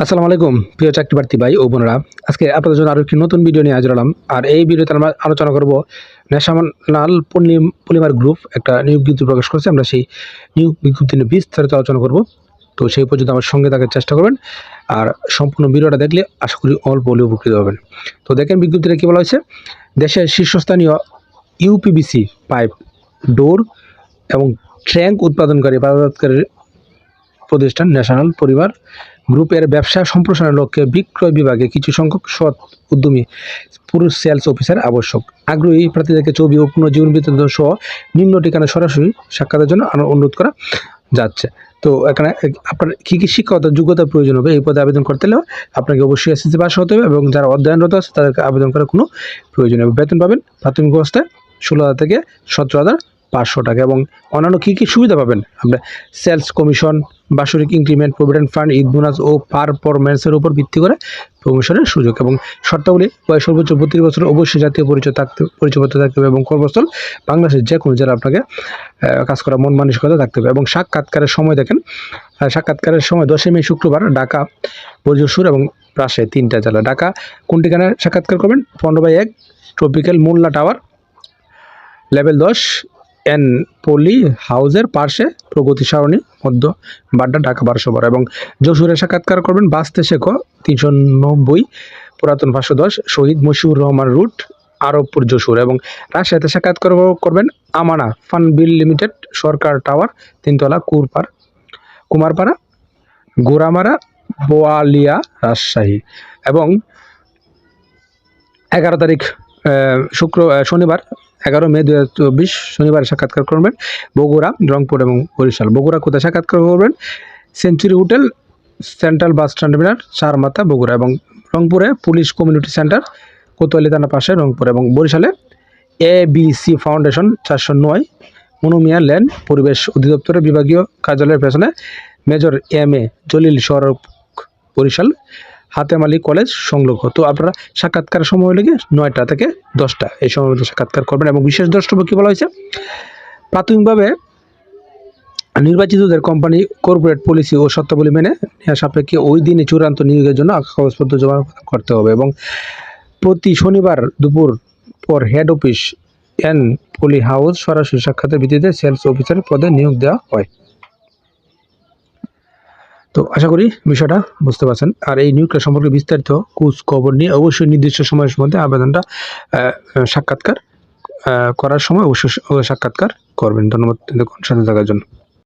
আসসালামু আলাইকুম, প্রিয় চাকরি প্রার্থী ভাই ও বোনেরা। আজকে আপনাদের জন্য আরও একটি নতুন ভিডিও নিয়ে হাজির হলাম। আর এই ভিডিওতে আমরা আলোচনা করব ন্যাশনাল পূর্ণিম পলিমার গ্রুপ একটা নিয়োগ বিজ্ঞপ্তি প্রকাশ করেছে। আমরা সেই নিয়োগ বিজ্ঞপ্তি নিয়ে বিস্তারিত আলোচনা করব। তো সেই পর্যন্ত আমার সঙ্গে থাকার চেষ্টা করবেন। আর সম্পূর্ণ ভিডিওটা দেখলে আশা করি অল্প হলেও উপকৃত হবেন। তো দেখেন বিজ্ঞপ্তিটা কী বলা হয়েছে? দেশের শীর্ষস্থানীয় ইউপিবিসি পাইপ, ডোর এবং ট্র্যাঙ্ক উৎপাদনকারী বাজারজাতকারী প্রতিষ্ঠান ন্যাশনাল পরিবার গ্রুপের ব্যবসা সম্প্রসারণের লক্ষ্যে বিক্রয় বিভাগে কিছু সংখ্যক সৎ উদ্যমী পুরুষ সেলস অফিসার আবশ্যক। আগ্রহী প্রার্থীদেরকে ছবি ও পুনর্জীবন বৃত্তান্ত সহ নিম্ন ঠিকানা সরাসরি সাক্ষাতের জন্য অনুরোধ করা যাচ্ছে। তো এখানে আপনার কী কী শিক্ষাগত যোগ্যতার প্রয়োজন হবে এই পদে আবেদন করতে হলেও আপনাকে অবশ্যই এসএসসি পাস হতে হবে এবং যারা অধ্যয়নরত আছে তাদেরকে আবেদন করার কোনো প্রয়োজন হবে বেতন পাবেন প্রাথমিক অবস্থায় ষোলো হাজার থেকে সতেরো হাজার পাঁচশো টাকা এবং অন্যান্য কী কী সুবিধা পাবেন? আপনার সেলস কমিশন বাৎসরিক increment provident fund Eid bonus ও পারফরমেন্সের উপর ভিত্তি করে প্রমোশনের সুযোগ এবং শর্তাবলী বয়স সর্বোচ্চ বত্রিশ বছর অবশ্যই জাতীয় পরিচয় থাকতে, পরিচয়পত্র থাকতে হবে এবং কর্মস্থল বাংলাদেশের যে কোনো জেলা আপনাকে কাজ করা মন মানসিকতা থাকতে হবে এবং সাক্ষাৎকারের সময় দেখেন সাক্ষাৎকারের সময় দশই মে শুক্রবার ঢাকা বজসুর এবং রাজশাহী তিনটা জেলা। ঢাকা কোন ঠিকানায় সাক্ষাৎকার করবেন? পনেরো বাই এক ট্রপিক্যাল মোল্লা টাওয়ার লেভেল দশ এন পলি হাউজের পার্শ্বে প্রগতি সারণী মধ্য বাড্ডা ঢাকা বারোশো বারো এবং যশোরে সাক্ষাৎকার করবেন বাসতে শেখো তিনশো নব্বই, পুরাতন পাঁচশো দশ, শহীদ মশিউর রহমান রুট, আরবপুর যশোর এবং রাজশাহীতে সাক্ষাৎকার করবেন আমানা ফানবিল লিমিটেড, সরকার টাওয়ার, তিনতলা কুরপার, কুমারপাড়া গোরামারা বোয়ালিয়া, রাজশাহী এবং এগারো তারিখ শুক্র শনিবার এগারো মে দু হাজার চব্বিশ শনিবার সাক্ষাৎকার করবেন বগুড়া, রংপুর এবং বরিশাল। বগুড়া কোথায় সাক্ষাৎকার করবেন? Century hotel, central bus terminal Charmatha Bogura এবং রংপুরে পুলিশ কমিউনিটি সেন্টার, কোতোয়ালি থানা পাশে রংপুর এবং বরিশালে এ বি সি ফাউন্ডেশন চারশো নয়, মনুমিয়া লেন পরিবেশ অধিদপ্তরের বিভাগীয় কার্যালয়ের পেছনে মেজর এম এ জলিল সড়ক, বরিশাল। হাতেমালি কলেজ সংলগ্ন। তো আপনারা সাক্ষাৎকারের সময় লেগে নয়টা থেকে দশটা এই সময়ের মধ্যে সাক্ষাৎকার করবেন এবং বিশেষ দ্রষ্টব্য কী বলা হয়েছে? প্রাথমিকভাবে নির্বাচিতদের কোম্পানি কর্পোরেট পলিসি ও শর্তাবলী মেনে নেওয়া সাপেক্ষে ওই দিনে চূড়ান্ত নিয়োগের জন্য কাগজপত্র জমা করতে হবে এবং প্রতি শনিবার দুপুর পর head office N poly house সরাসরি সাক্ষাতের ভিত্তিতে সেলস অফিসার পদে নিয়োগ দেওয়া হয়। তো আশা করি বিষয়টা বুঝতে পারছেন। আর এই নিয়োগটা সম্পর্কে বিস্তারিত কুচ খবর নিয়ে অবশ্যই নির্দিষ্ট সময়ের মধ্যে আবেদনটা সাক্ষাৎকার করার সময় অবশ্যই সাক্ষাৎকার করবেন। ধন্যবাদ। সাথে থাকার জন্য।